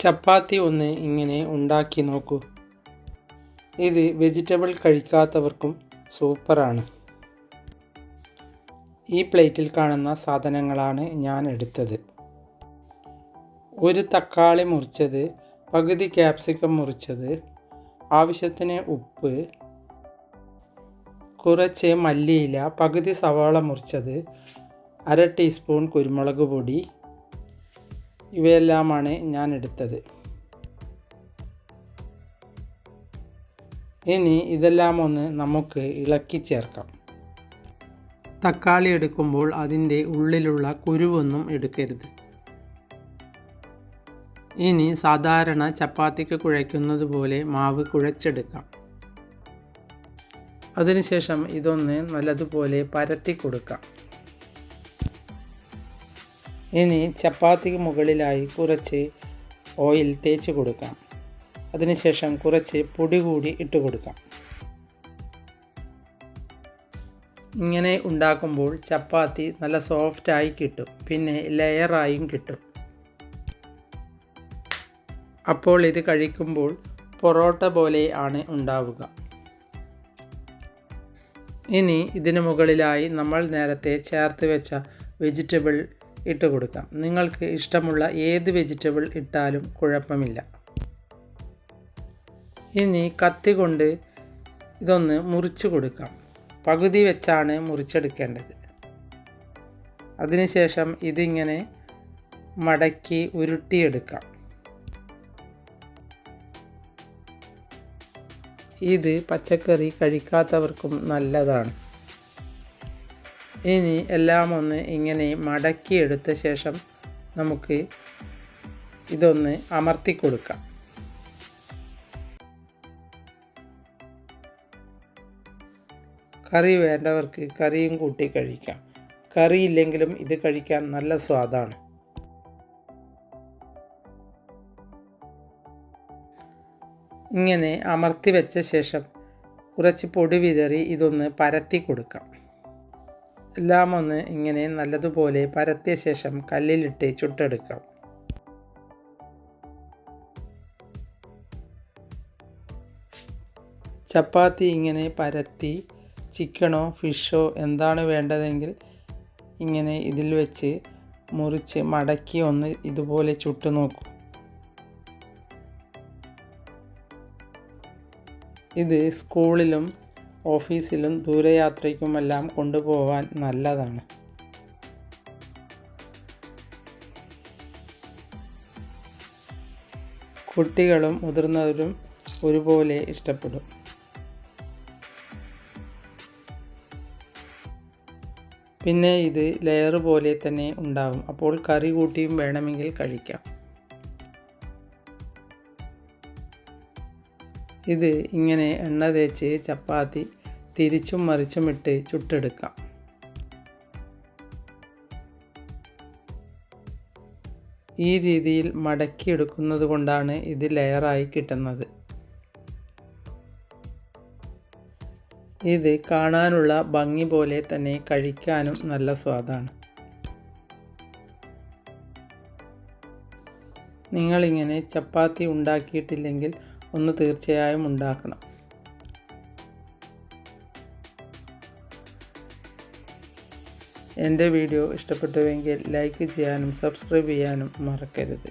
ചപ്പാത്തി ഒന്ന് ഇങ്ങനെ ഉണ്ടാക്കി നോക്കൂ. ഇത് വെജിറ്റബിൾ കഴിക്കാത്തവർക്കും സൂപ്പറാണ്. ഈ പ്ലേറ്റിൽ കാണുന്ന സാധനങ്ങളാണ് ഞാൻ എടുത്തത്. ഒരു തക്കാളി മുറിച്ചത് പകുതി ക്യാപ്സിക്കം മുറിച്ചത് ആവശ്യത്തിന് ഉപ്പ് കുറച്ച് മല്ലിയില പകുതി സവാള മുറിച്ചത് അര ടീസ്പൂൺ കുരുമുളക് പൊടി ഇവയെല്ലാമാണ് ഞാൻ എടുത്തത് ഇനി ഇതെല്ലാം ഒന്ന് നമുക്ക് ഇളക്കി ചേർക്കാം. തക്കാളി എടുക്കുമ്പോൾ അതിന്റെ ഉള്ളിലുള്ള കുരുവൊന്നും എടുക്കരുത്. ഇനി സാധാരണ ചപ്പാത്തിക്ക് കുഴയ്ക്കുന്നത് പോലെ മാവ് കുഴച്ചെടുക്കാം. അതിനുശേഷം ഇതൊന്ന് നല്ലതുപോലെ പരത്തി കൊടുക്കാം. ഇനി ചപ്പാത്തിക്ക് മുകളിലായി കുറച്ച് ഓയിൽ തേച്ച് കൊടുക്കാം. അതിനുശേഷം കുറച്ച് പൊടി കൂടി ഇട്ട് കൊടുക്കാം. ഇങ്ങനെ ഉണ്ടാക്കുമ്പോൾ ചപ്പാത്തി നല്ല സോഫ്റ്റായി കിട്ടും. പിന്നെ ലെയറായും കിട്ടും. അപ്പോൾ ഇത് കഴിക്കുമ്പോൾ പൊറോട്ട പോലെ ആണ് ഉണ്ടാവുക. ഇനി ഇതിന് മുകളിലായി നമ്മൾ നേരത്തെ ചേർത്ത് വെച്ച വെജിറ്റബിൾ ഇട്ട് കൊടുക്കാം. നിങ്ങൾക്ക് ഇഷ്ടമുള്ള ഏത് വെജിറ്റബിൾ ഇട്ടാലും കുഴപ്പമില്ല. ഇനി കത്തി കൊണ്ട് ഇതൊന്ന് മുറിച്ച് കൊടുക്കാം. പകുതി വെച്ചാണ് മുറിച്ചെടുക്കേണ്ടത്. അതിനുശേഷം ഇതിങ്ങനെ മടക്കി ഉരുട്ടിയെടുക്കാം. ഇത് പച്ചക്കറി കഴിക്കാത്തവർക്കും നല്ലതാണ്. ഇനി എല്ലാം ഒന്ന് ഇങ്ങനെ മടക്കിയെടുത്ത ശേഷം നമുക്ക് ഇതൊന്ന് അമർത്തി കൊടുക്കാം. കറി വേണ്ടവർക്ക് കറിയും കൂട്ടി കഴിക്കാം. കറി ഇല്ലെങ്കിലും ഇത് കഴിക്കാൻ നല്ല സ്വാദാണ്. ഇങ്ങനെ അമർത്തി വെച്ച ശേഷം കുറച്ച് പൊടി വിതറി ഇതൊന്ന് പരത്തി കൊടുക്കാം. എല്ലാം ഒന്ന് ഇങ്ങനെ നല്ലതുപോലെ പരത്തിയ ശേഷം കല്ലിലിട്ട് ചുട്ടെടുക്കാം. ചപ്പാത്തി ഇങ്ങനെ പരത്തി ചിക്കനോ ഫിഷോ എന്താണ് വേണ്ടതെങ്കിൽ ഇങ്ങനെ ഇതിൽ വെച്ച് മുറിച്ച് മടക്കി ഒന്ന് ഇതുപോലെ ചുട്ടു നോക്കും. ഇത് സ്കൂളിലും ഓഫീസിലും ദൂരയാത്രയ്ക്കുമെല്ലാം കൊണ്ടുപോവാൻ നല്ലതാണ്. കുട്ടികളും മുതിർന്നവരും ഒരുപോലെ ഇഷ്ടപ്പെടും. പിന്നെ ഇത് ലെയർ പോലെ തന്നെ ഉണ്ടാവും. അപ്പോൾ കറി കൂട്ടിയും വേണമെങ്കിൽ കഴിക്കാം. ഇത് ഇങ്ങനെ എണ്ണ തേച്ച് ചപ്പാത്തി തിരിച്ചും മറിച്ചും ഇട്ട് ചുട്ടെടുക്കാം. ഈ രീതിയിൽ മടക്കിയെടുക്കുന്നത് കൊണ്ടാണ് ഇത് ലെയറായി കിട്ടുന്നത്. ഇത് കാണാനുള്ള ഭംഗി പോലെ തന്നെ കഴിക്കാനും നല്ല സ്വാദാണ്. നിങ്ങളിങ്ങനെ ചപ്പാത്തി ഉണ്ടാക്കിയിട്ടില്ലെങ്കിൽ ഒന്ന് തീർച്ചയായും ഉണ്ടാക്കണം. എന്റെ വീഡിയോ ഇഷ്ടപ്പെട്ടുവെങ്കിൽ ലൈക്ക് ചെയ്യാനും സബ്സ്ക്രൈബ് ചെയ്യാനും മറക്കരുത്.